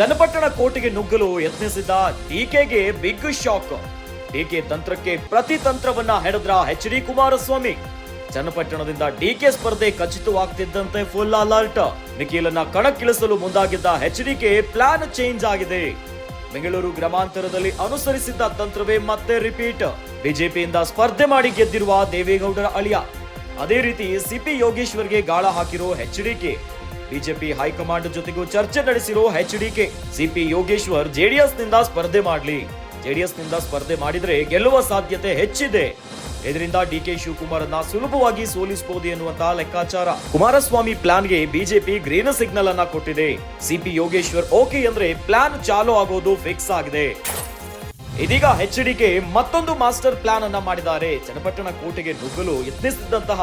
ಚನ್ನಪಟ್ಟಣ ಕೋಟೆಗೆ ನುಗ್ಗಲು ಯತ್ನಿಸಿದ ಟೀಕೆಗೆ ಬಿಗ್ ಶಾಕ್. ಡಿಕೆ ತಂತ್ರಕ್ಕೆ ಪ್ರತಿ ತಂತ್ರವನ್ನ ಹೆಡದ್ರ ಎಚ್ ಡಿ ಕುಮಾರಸ್ವಾಮಿ. ಚನ್ನಪಟ್ಟಣದಿಂದ ಡಿಕೆ ಸ್ಪರ್ಧೆ ಖಚಿತವಾಗ್ತಿದ್ದಂತೆ ಫುಲ್ ಅಲರ್ಟ್ ನಿಖಿಲನ್ನ ಕಣಕ್ಕಿಳಿಸಲು ಮುಂದಾಗಿದ್ದ ಎಚ್ ಡಿಕೆ ಪ್ಲಾನ್ ಚೇಂಜ್ ಆಗಿದೆ. ಬೆಂಗಳೂರು ಗ್ರಾಮಾಂತರದಲ್ಲಿ ಅನುಸರಿಸಿದ್ದ ತಂತ್ರವೇ ಮತ್ತೆ ರಿಪೀಟ್ ಬಿಜೆಪಿಯಿಂದ ಸ್ಪರ್ಧೆ ಮಾಡಿ ಗೆದ್ದಿರುವ ದೇವೇಗೌಡರ ಅಳಿಯ. ಅದೇ ರೀತಿ ಸಿಪಿ ಯೋಗೇಶ್ವರ್ಗೆ ಗಾಳ ಹಾಕಿರೋ ಎಚ್ಡಿಕೆ ಬಿಜೆಪಿ ಹೈಕಮಾಂಡ್ ಜೊತೆಗೂ ಚರ್ಚೆ ನಡೆಸಿರೋ ಎಚ್ಡಿಕೆ ಸಿಪಿ ಯೋಗೇಶ್ವರ್ ಜೆಡಿಎಸ್ನಿಂದ ಸ್ಪರ್ಧೆ ಮಾಡ್ಲಿ. ಜೆಡಿಎಸ್ನಿಂದ ಸ್ಪರ್ಧೆ ಮಾಡಿದ್ರೆ ಗೆಲ್ಲುವ ಸಾಧ್ಯತೆ ಹೆಚ್ಚಿದೆ. ಇದರಿಂದ ಡಿಕೆ ಶಿವಕುಮಾರ್ ಅನ್ನ ಸುಲಭವಾಗಿ ಸೋಲಿಸಬಹುದು ಎನ್ನುವಂತಹ ಲೆಕ್ಕಾಚಾರ. ಕುಮಾರಸ್ವಾಮಿ ಪ್ಲಾನ್ಗೆ ಬಿಜೆಪಿ ಗ್ರೀನ್ ಸಿಗ್ನಲ್ ಅನ್ನ ಕೊಟ್ಟಿದೆ. ಸಿಪಿ ಯೋಗೇಶ್ವರ್ ಓಕೆ ಅಂದ್ರೆ ಪ್ಲಾನ್ ಚಾಲು ಆಗೋದು ಫಿಕ್ಸ್ ಆಗಿದೆ. ಇದೀಗ ಹೆಚ್ಡಿಕೆ ಮತ್ತೊಂದು ಮಾಸ್ಟರ್ ಪ್ಲಾನ್ ಅನ್ನ ಮಾಡಿದ್ದಾರೆ. ಚನ್ನಪಟ್ಟಣ ಕೋಟೆಗೆ ನುಗ್ಗಲು ಯತ್ನಿಸಿದಂತಹ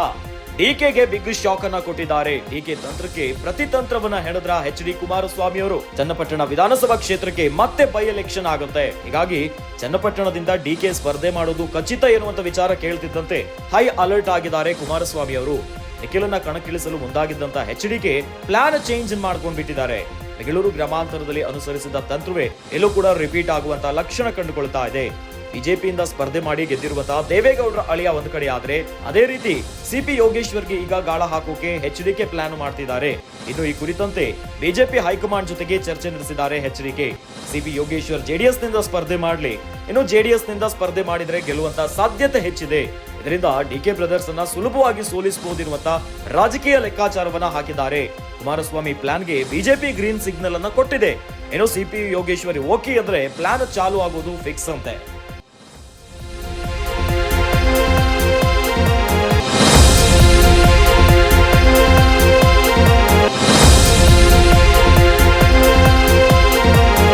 ಡಿಕೆಗೆ ಬಿಗ್ ಶಾಕ್ ಅನ್ನ ಕೊಟ್ಟಿದ್ದಾರೆ. ಡಿಕೆ ತಂತ್ರಕ್ಕೆ, ಪ್ರತಿ ತಂತ್ರವನ್ನ ಹೆಣದ್ರ ಎಚ್ ಡಿ ಕುಮಾರಸ್ವಾಮಿ ಅವರು. ಚನ್ನಪಟ್ಟಣ ವಿಧಾನಸಭಾ ಕ್ಷೇತ್ರಕ್ಕೆ ಮತ್ತೆ ಬೈ ಎಲೆಕ್ಷನ್ ಆಗುತ್ತೆ ಹೀಗಾಗಿ, ಚನ್ನಪಟ್ಟಣದಿಂದ ಡಿಕೆ ಸ್ಪರ್ಧೆ ಮಾಡೋದು ಖಚಿತ ಎನ್ನುವಂತ ವಿಚಾರ ಕೇಳ್ತಿದ್ದಂತೆ ಹೈ ಅಲರ್ಟ್ ಆಗಿದ್ದಾರೆ ಕುಮಾರಸ್ವಾಮಿ ಅವರು. ನಿಖಿಲನ್ನ ಕಣಕ್ಕಿಳಿಸಲು ಮುಂದಾಗಿದ್ದಂತ ಎಚ್ ಡಿಕೆ ಪ್ಲಾನ್ ಚೇಂಜ್ ಮಾಡ್ಕೊಂಡ್ಬಿಟ್ಟಿದ್ದಾರೆ ಬೆಂಗಳೂರು ಗ್ರಾಮಾಂತರದಲ್ಲಿ ಅನುಸರಿಸಿದ ತಂತ್ರವೇ ಎಲ್ಲೂ ಕೂಡ ರಿಪೀಟ್ ಆಗುವಂತಹ ಲಕ್ಷಣ ಕಂಡುಕೊಳ್ತಾ ಇದೆ. ಬಿಜೆಪಿಯಿಂದ ಸ್ಪರ್ಧೆ ಮಾಡಿ ಗೆದ್ದಿರುವಂತಹ ದೇವೇಗೌಡರ ಅಳಿಯ ಒಂದು ಕಡೆ ಆದ್ರೆ ಅದೇ ರೀತಿ ಸಿಪಿ ಯೋಗೇಶ್ವರ್ಗೆ ಈಗ ಗಾಳ ಹಾಕೋಕೆ ಎಚ್ಡಿಕೆ ಪ್ಲಾನ್ ಮಾಡ್ತಿದ್ದಾರೆ. ಇನ್ನು ಈ ಕುರಿತಂತೆ ಬಿಜೆಪಿ ಹೈಕಮಾಂಡ್ ಜೊತೆಗೆ ಚರ್ಚೆ ನಡೆಸಿದ್ದಾರೆ ಎಚ್ಡಿಕೆ ಸಿಪಿ ಯೋಗೇಶ್ವರ್ ಜೆಡಿಎಸ್ನಿಂದ ಸ್ಪರ್ಧೆ ಮಾಡಲಿ. ಇನ್ನು ಜೆಡಿಎಸ್ನಿಂದ ಸ್ಪರ್ಧೆ ಮಾಡಿದ್ರೆ ಗೆಲ್ಲುವಂತ ಸಾಧ್ಯತೆ ಹೆಚ್ಚಿದೆ. ಇದರಿಂದ ಡಿಕೆ ಬ್ರದರ್ಸ್ ಅನ್ನ ಸುಲಭವಾಗಿ ಸೋಲಿಸಬಹುದಿರುವಂತ ರಾಜಕೀಯ ಲೆಕ್ಕಾಚಾರವನ್ನ ಹಾಕಿದ್ದಾರೆ. ಕುಮಾರಸ್ವಾಮಿ ಪ್ಲಾನ್ಗೆ ಬಿಜೆಪಿ ಗ್ರೀನ್ ಸಿಗ್ನಲ್ ಅನ್ನ ಕೊಟ್ಟಿದೆ. ಏನೋ ಸಿಪಿ ಯೋಗೇಶ್ವರಿ ಓಕೆ ಅಂದ್ರೆ ಪ್ಲಾನ್ ಚಾಲು ಆಗೋದು ಫಿಕ್ಸ್ ಅಂತೆ.